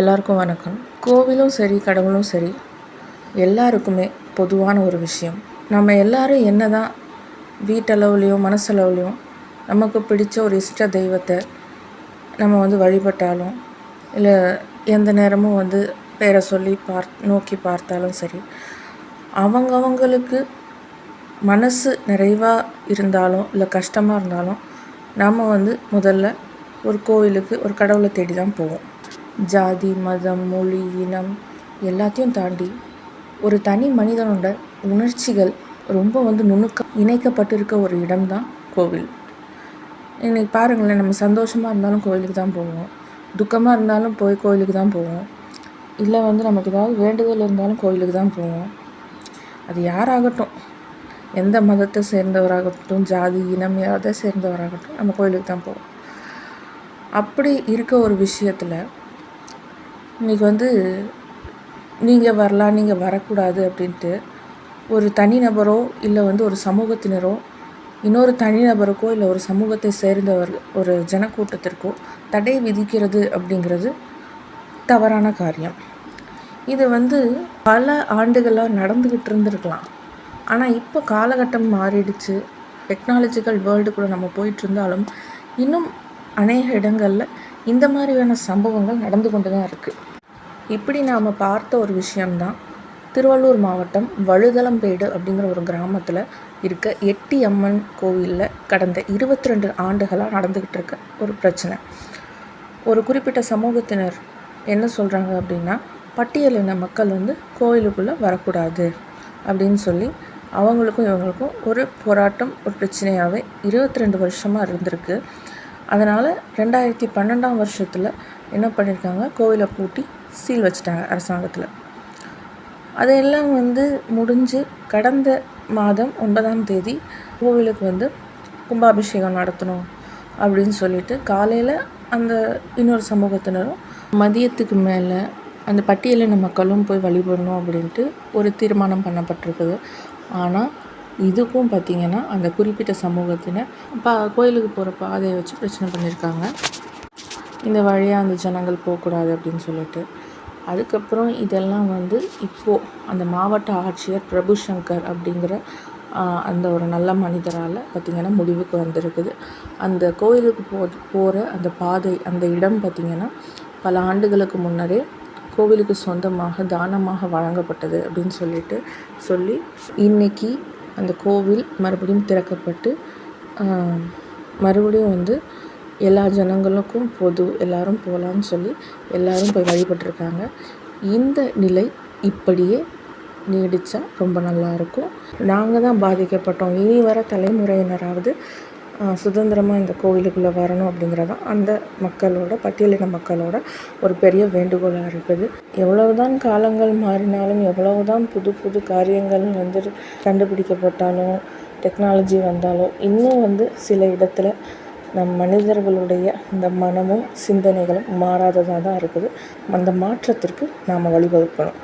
எல்லாருக்கும் வணக்கம். கோவிலும் சரி கடவுளும் சரி எல்லாருக்குமே பொதுவான ஒரு விஷயம். நம்ம எல்லாரும் என்ன தான் வீட்டளவுலேயும் மனசளவுலேயும் நமக்கு பிடிச்ச ஒரு இஷ்ட தெய்வத்தை நம்ம வந்து வழிபட்டாலும் இல்லை எந்த நேரமும் வந்து பேரை சொல்லி பார் நோக்கி பார்த்தாலும் சரி அவங்கவங்களுக்கு மனசு நிறைவாக இருந்தாலும் இல்லை கஷ்டமாக இருந்தாலும் நாம் வந்து முதல்ல ஒரு கோவிலுக்கு ஒரு கடவுளை தேடி தான் போவோம். ஜாதி மதம் மொழி இனம் எல்லாத்தையும் தாண்டி ஒரு தனி மனிதனோட உணர்ச்சிகள் ரொம்ப வந்து நுணுக்க இணைக்கப்பட்டிருக்க ஒரு இடம் தான் கோவில். இன்னைக்கு பாருங்களேன் நம்ம சந்தோஷமாக இருந்தாலும் கோவிலுக்கு தான் போவோம். துக்கமாக இருந்தாலும் போய் கோவிலுக்கு தான் போவோம். இல்லை வந்து நமக்கு ஏதாவது வேண்டுதல் இருந்தாலும் கோவிலுக்கு தான் போவோம். அது யாராகட்டும் எந்த மதத்தை சேர்ந்தவராகட்டும் ஜாதி இனம் எதை சேர்ந்தவராகட்டும் நம்ம கோவிலுக்கு தான் போவோம். அப்படி இருக்க ஒரு விஷயத்தில் இன்றைக்கி வந்து நீங்கள் வரலாம் நீங்கள் வரக்கூடாது அப்படின்ட்டு ஒரு தனிநபரோ இல்லை வந்து ஒரு சமூகத்தினரோ இன்னொரு தனிநபருக்கோ இல்லை ஒரு சமூகத்தை சேர்ந்தவர் ஒரு ஜனக்கூட்டத்திற்கோ தடை விதிக்கிறது அப்படிங்கிறது தவறான காரியம். இது வந்து பல ஆண்டுகளாக நடந்துக்கிட்டு இருந்திருக்கலாம். ஆனால் இப்போ காலகட்டம் மாறிடுச்சு. டெக்னாலஜிக்கல் வேர்ல்டுக்குள்ளே நம்ம போயிட்டு இருந்தாலும் இன்னும் அநேக இடங்களில் இந்த மாதிரியான சம்பவங்கள் நடந்து கொண்டு தான் இருக்குது இப்படி நாம் பார்த்த ஒரு விஷயம்தான் திருவள்ளூர் மாவட்டம் வழுதலம்பேடு அப்படிங்கிற ஒரு கிராமத்தில் இருக்க எட்டி அம்மன் கோவிலில் கடந்த இருபத்தி ரெண்டு ஆண்டுகளாக நடந்துக்கிட்டு இருக்க ஒரு பிரச்சனை. ஒரு குறிப்பிட்ட சமூகத்தினர் என்ன சொல்கிறாங்க அப்படின்னா பட்டியலின மக்கள் வந்து கோயிலுக்குள்ளே வரக்கூடாது அப்படின்னு சொல்லி அவங்களுக்கும் இவங்களுக்கும் ஒரு போராட்டம் ஒரு பிரச்சனையாகவே இருபத்தி ரெண்டு வருஷமாக இருந்திருக்கு. அதனால் ரெண்டாயிரத்தி பன்னெண்டாம் வருஷத்தில் என்ன பண்ணியிருக்காங்க கோவிலை பூட்டி சீல் வச்சுட்டாங்க அரசாங்கத்தில். அதையெல்லாம் வந்து முடிஞ்சு கடந்த மாதம் ஒன்பதாம் தேதி கோவிலுக்கு வந்து கும்பாபிஷேகம் நடத்தணும் அப்படின்னு சொல்லிட்டு காலையில் அந்த இன்னொரு சமூகத்தினரும் மதியத்துக்கு மேலே அந்த பட்டியலின மக்களும் போய் வழிபடணும் அப்படின்ட்டு ஒரு தீர்மானம் பண்ணப்பட்டிருக்குது. ஆனால் இதுக்கும் பார்த்திங்கன்னா அந்த குறிப்பிட்ட சமூகத்தினர் பா கோயிலுக்கு போகிற பாதையை வச்சு பிரச்சனை பண்ணியிருக்காங்க இந்த வழியாக அந்த ஜனங்கள் போகக்கூடாது அப்படின்னு சொல்லிட்டு. அதுக்கப்புறம் இதெல்லாம் வந்து இப்போது அந்த மாவட்ட ஆட்சியர் பிரபு சங்கர் அப்படிங்கிற அந்த ஒரு நல்ல மனிதரால் பார்த்திங்கன்னா முடிவுக்கு வந்திருக்குது. அந்த கோயிலுக்கு போ போகிற அந்த பாதை அந்த இடம் பார்த்திங்கன்னா பல ஆண்டுகளுக்கு முன்னரே கோவிலுக்கு சொந்தமாக தானமாக வழங்கப்பட்டது அப்படின்னு சொல்லிட்டு சொல்லி இன்றைக்கி அந்த கோவில் மறுபடியும் திறக்கப்பட்டு மறுபடியும் வந்து எல்லா ஜனங்களுக்கும் பொது எல்லாரும் போகலான்னு சொல்லி எல்லாரும் போய் வழிபட்டிருக்காங்க. இந்த நிலை இப்படியே நீடித்தா ரொம்ப நல்லாயிருக்கும் நாங்கள் தான் பாதிக்கப்பட்டோம். இனி வர தலைமுறையினராவது சுதந்திரமாக இந்த கோவிலுக்குள்ளே வரணும் அப்படிங்கிறதான் அந்த மக்களோட பட்டியலின மக்களோட ஒரு பெரிய வேண்டுகோளாக இருக்குது. எவ்வளவுதான் காலங்கள் மாறினாலும் எவ்வளவுதான் புது புது காரியங்கள் வந்து கண்டுபிடிக்கப்பட்டாலும் டெக்னாலஜி வந்தாலும் இன்னும் வந்து சில இடத்துல நம் மனிதர்களுடைய இந்த மனமும் சிந்தனைகளும் மாறாததாக தான் இருக்குது. அந்த மாற்றத்திற்கு நாம் வழிவகுக்கணும்.